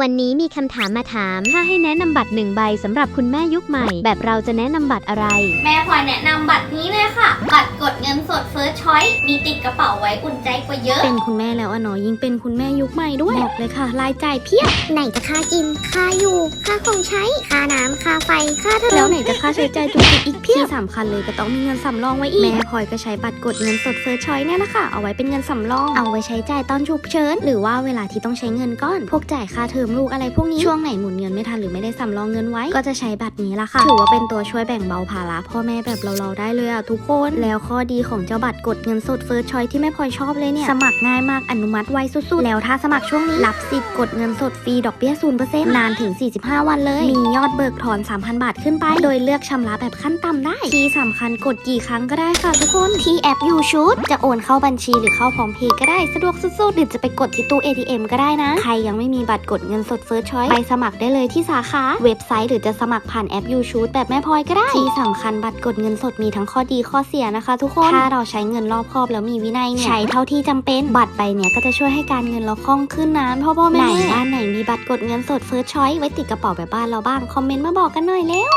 วันนี้มีคำถามมาถาม ถ้าให้แนะนำบัตรหนึ่งใบสำหรับคุณแม่ยุคใหม่ แบบเราจะแนะนำบัตรอะไร แม่พลอยแนะนำบัตรนี้เลยค่ะ First Choice มีติดกระเป๋าไว้อุ่นใจกว่าเยอะ เป็นคุณแม่แล้วอะเนาะยิ่งเป็นคุณแม่ยุคใหม่ด้วยบอกเลยค่ะรายจ่ายเพียบไหนจะค่ากิน ค่าอยู่ ค่าของใช้ ค่าน้ำค่าไฟ ค่าเทอมแล้วไหนจะค่าใช้จ่ายจุกจิกอีกเพียบที่สำคัญเลยก็ต้องมีเงินสำรองไว้อีก แม่พลอยก็ใช้บัตรกดเงินสดเฟิร์สชอยเนี่ยแหละค่ะเอาไว้เป็นเงินสำรอง เอาไว้ใช้จ่ายตอนฉุกเฉินหรือว่าเวลาที่ต้องใช้เงินก้อน พวกจ่ายค่าเทอมลูกอะไรพวกนี้ช่วงไหนหมุนเงินไม่ทันหรือไม่ได้สำรองเงินไว้ ก็จะใช้บัตรนี้ละค่ะถือว่าเป็นตัวช่วยแบ่งเบาภาระพ่อแม่แบบเราๆได้เลยอะทุกคนแล้วข้อดีของเจ้าบัตรกดเงินสดเฟิร์สชอยที่แม่พลอยชอบเลยเนี่ย สมัครง่ายมากอนุมัติไวสุดๆ แล้วถ้าสมัครช่วงนี้ รับสิทธิ์กดเงินสดฟรีดอกเบี้ย0%นานถึง 45 วันเลย มียอดเบิกถอน 3,000 บาทขึ้นไป โดยเลือกชำระแบบขั้นต่ำได้ ที่สำคัญกดกี่ครั้งก็ได้ค่ะทุกคน ที่แอป You Shoot จะโอนเข้าบัญชีหรือเข้าพร้อมเพย์ก็ได้สะดวกสุดๆหรือจะไปกดที่ตู้ ATM ก็ได้นะ ใครยังไม่มีบัตรกดเงินสด First Choice ไปสมัครได้เลยที่สาขาเว็บไซต์หรือจะสมัครผ่านแอป You Shoot แบบแม่พลอยก็ได้ที่สำคัญบัตรกดเงินสดมีทั้งข้อดีข้อเสียนะคะ ทุกคนถ้าเราใช้เงินรอบคอบแล้วมีวินัยเนี่ยใช้เท่าที่จำเป็นบัตรใบเนี้ยก็จะช่วยให้การเงินเราคล่องขึ้นนะพ่อพ่อแม่ไหนบ้านไหนมีบัตรกดเงินสด First Choice ไว้ติดกระเป๋าแบบบ้านเราบ้างคอมเมนต์มาบอกกันหน่อยเร็ว